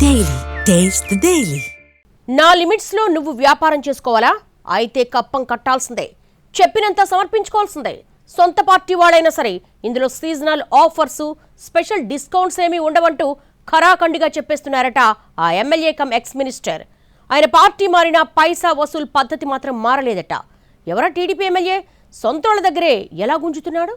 Daily taste daily నా లిమిట్స్లో నువ్వు వ్యాపారం చేసుకోవాలా? అయితే కప్పం కట్టాల్సిందే. చెప్పినంత సమర్పించుకోవాల్సిందే. సొంత పార్టీ వాడైనా సరే ఇందులో సీజనల్ ఆఫర్స్ స్పెషల్ డిస్కౌంట్స్ ఏమీ ఉండవంటూ ఖరాఖండిగా చెప్పేస్తున్నారట ఆ ఎమ్మెల్యే కమ్ ఎక్స్ మినిస్టర్ ఆయన పార్టీ మారిన పైసా వసూలు పద్ధతి మాత్రం మారలేదట. ఎవరా టీడీపీ ఎమ్మెల్యే? సొంతోళ్ళ దగ్గరే ఎలా గుంజుతున్నాడు?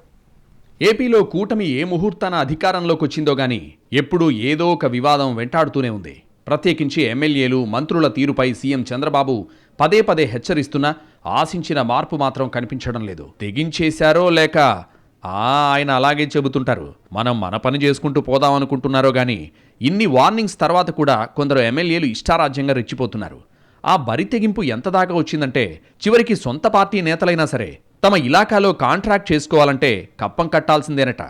ఏపీలో కూటమి ఏ ముహూర్తాన అధికారంలోకి వచ్చిందో గాని ఎప్పుడూ ఏదో ఒక వివాదం వెంటాడుతూనే ఉంది. ప్రత్యేకించి ఎమ్మెల్యేలు మంత్రుల తీరుపై సీఎం చంద్రబాబు పదే పదే హెచ్చరిస్తున్నా ఆశించిన మార్పు మాత్రం కనిపించడం లేదు. తెగించేశారో లేక ఆ ఆయన అలాగే చెబుతుంటారు. మనం మన పని చేసుకుంటూ పోదాం అనుకుంటున్నారో గాని ఇన్ని వార్నింగ్స్ తర్వాత కూడా కొందరు ఎమ్మెల్యేలు ఇష్టారాజ్యంగా రెచ్చిపోతున్నారు. ఆ బరి తెగింపు ఎంత దాకా వచ్చిందంటే చివరికి సొంత పార్టీ నేతలైనా సరే తమ ఇలాకాలో కాంట్రాక్ట్ చేసుకోవాలంటే కప్పం కట్టాల్సిందేనట.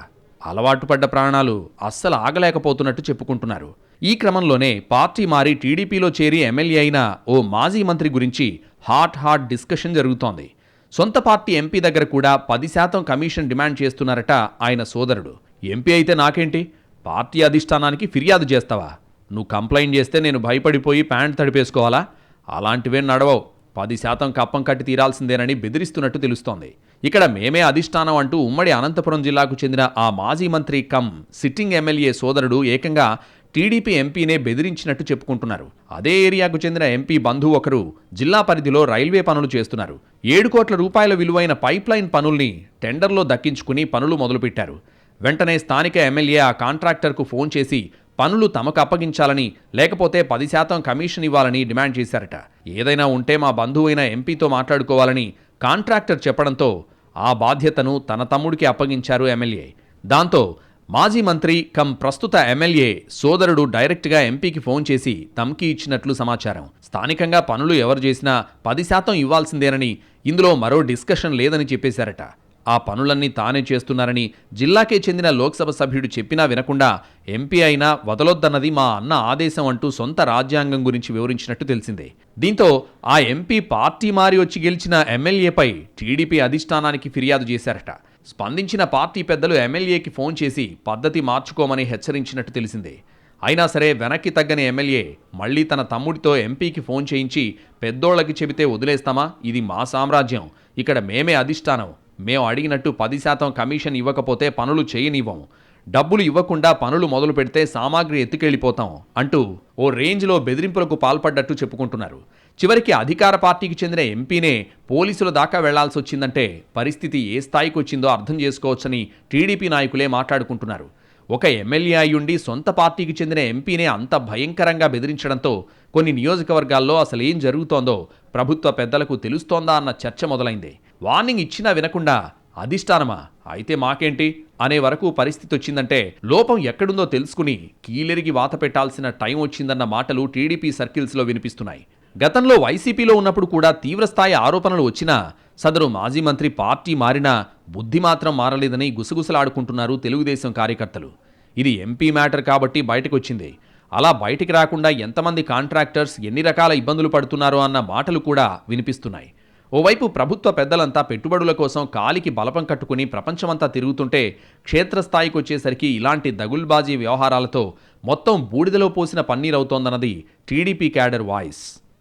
అలవాటు పడ్డ ప్రాణాలు అస్సలు ఆగలేకపోతున్నట్టు చెప్పుకుంటున్నారు. ఈ క్రమంలోనే పార్టీ మారి టీడీపీలో చేరి ఎమ్మెల్యే అయిన ఓ మాజీ మంత్రి గురించి హాట్ హాట్ డిస్కషన్ జరుగుతోంది. సొంత పార్టీ ఎంపీ దగ్గర కూడా పది శాతం కమిషన్ డిమాండ్ చేస్తున్నారట ఆయన సోదరుడు. ఎంపీ అయితే నాకేంటి? పార్టీ అధిష్టానానికి ఫిర్యాదు చేస్తావా? నువ్వు కంప్లైంట్ చేస్తే నేను భయపడిపోయి ప్యాంట్ తడిపేసుకోవాలా? అలాంటివే నడవవు. పది శాతం కప్పం కట్టి తీరాల్సిందేనని బెదిరిస్తున్నట్టు తెలుస్తోంది. ఇక్కడ మేమే అధిష్టానం అంటూ ఉమ్మడి అనంతపురం జిల్లాకు చెందిన ఆ మాజీ మంత్రి కమ్ సిట్టింగ్ ఎమ్మెల్యే సోదరుడు ఏకంగా టీడీపీ ఎంపీనే బెదిరించినట్టు చెప్పుకుంటున్నారు. అదే ఏరియాకు చెందిన ఎంపీ బంధువు ఒకరు జిల్లా పరిధిలో రైల్వే పనులు చేస్తున్నారు. ఏడు కోట్ల రూపాయల విలువైన పైప్లైన్ పనుల్ని టెండర్లో దక్కించుకుని పనులు మొదలుపెట్టారు. వెంటనే స్థానిక ఎమ్మెల్యే ఆ కాంట్రాక్టర్కు ఫోన్ చేసి పనులు తమకు అప్పగించాలని లేకపోతే పది శాతం కమిషన్ ఇవ్వాలని డిమాండ్ చేశారట. ఏదైనా ఉంటే మా బంధువైన ఎంపీతో మాట్లాడుకోవాలని కాంట్రాక్టర్ చెప్పడంతో ఆ బాధ్యతను తన తమ్ముడికి అప్పగించారు ఎమ్మెల్యే. దాంతో మాజీ మంత్రి కమ్ ప్రస్తుత ఎమ్మెల్యే సోదరుడు డైరెక్ట్గా ఎంపీకి ఫోన్ చేసి తమకి ఇచ్చినట్లు సమాచారం. స్థానికంగా పనులు ఎవరు చేసినా పది శాతం ఇవ్వాల్సిందేనని ఇందులో మరో డిస్కషన్ లేదని చెప్పేశారట. ఆ పనులన్నీ తానే చేస్తున్నారని జిల్లాకే చెందిన లోక్సభ సభ్యుడు చెప్పినా వినకుండా ఎంపీ అయినా వదలొద్దన్నది మా అన్న ఆదేశం అంటూ సొంత రాజ్యాంగం గురించి వివరించినట్టు తెలిసిందే. దీంతో ఆ ఎంపీ పార్టీ మారి వచ్చి గెలిచిన ఎమ్మెల్యేపై టీడీపీ అధిష్టానానికి ఫిర్యాదు చేశారట. స్పందించిన పార్టీ పెద్దలు ఎమ్మెల్యేకి ఫోన్ చేసి పద్ధతి మార్చుకోమని హెచ్చరించినట్టు తెలిసిందే. అయినా సరే వెనక్కి తగ్గని ఎమ్మెల్యే మళ్ళీ తన తమ్ముడితో ఎంపీకి ఫోన్ చేయించి పెద్దోళ్ళకి చెబితే వదిలేస్తామా? ఇది మా సామ్రాజ్యం. ఇక్కడ మేమే అధిష్టానం. మేము అడిగినట్టు పది శాతం కమిషన్ ఇవ్వకపోతే పనులు చేయనివ్వం. డబ్బులు ఇవ్వకుండా పనులు మొదలు పెడితే సామాగ్రి ఎత్తుకెళ్ళిపోతాం అంటూ ఓ రేంజ్లో బెదిరింపులకు పాల్పడ్డట్టు చెప్పుకుంటున్నారు. చివరికి అధికార పార్టీకి చెందిన ఎంపీనే పోలీసుల దాకా వెళ్ళాల్సి వచ్చిందంటే పరిస్థితి ఏ స్థాయికి వచ్చిందో అర్థం చేసుకోవచ్చని టీడీపీ నాయకులే మాట్లాడుకుంటున్నారు. ఒక ఎమ్మెల్యే అయ్యుండి సొంత పార్టీకి చెందిన ఎంపీనే అంత భయంకరంగా బెదిరించడంతో కొన్ని నియోజకవర్గాల్లో అసలు ఏం జరుగుతోందో ప్రభుత్వ పెద్దలకు తెలుస్తోందా అన్న చర్చ మొదలైంది. వార్నింగ్ ఇచ్చినా వినకుండా అధిష్టానమా? అయితే మాకేంటి? అనే వరకు పరిస్థితి వచ్చిందంటే లోపం ఎక్కడుందో తెలుసుకుని కీలెరిగి వాత పెట్టాల్సిన టైం వచ్చిందన్న మాటలు టీడీపీ సర్కిల్స్లో వినిపిస్తున్నాయి. గతంలో వైసీపీలో ఉన్నప్పుడు కూడా తీవ్రస్థాయి ఆరోపణలు వచ్చినా సదరు మాజీ మంత్రి పార్టీ మారినా బుద్ధి మాత్రం మారలేదని గుసగుసలాడుకుంటున్నారు తెలుగుదేశం కార్యకర్తలు. ఇది ఎంపీ మ్యాటర్ కాబట్టి బయటకు వచ్చింది అలా బయటికి రాకుండా ఎంతమంది కాంట్రాక్టర్స్ ఎన్ని రకాల ఇబ్బందులు పడుతున్నారో అన్న మాటలు కూడా వినిపిస్తున్నాయి. ఓవైపు ప్రభుత్వ పెద్దలంతా పెట్టుబడుల కోసం కాలికి బలపం కట్టుకుని ప్రపంచమంతా తిరుగుతుంటే క్షేత్రస్థాయికి వచ్చేసరికి ఇలాంటి దగుల్బాజీ వ్యవహారాలతో మొత్తం బూడిదలో పోసిన పన్నీరవుతోందన్నది టీడీపీ క్యాడర్ వాయిస్.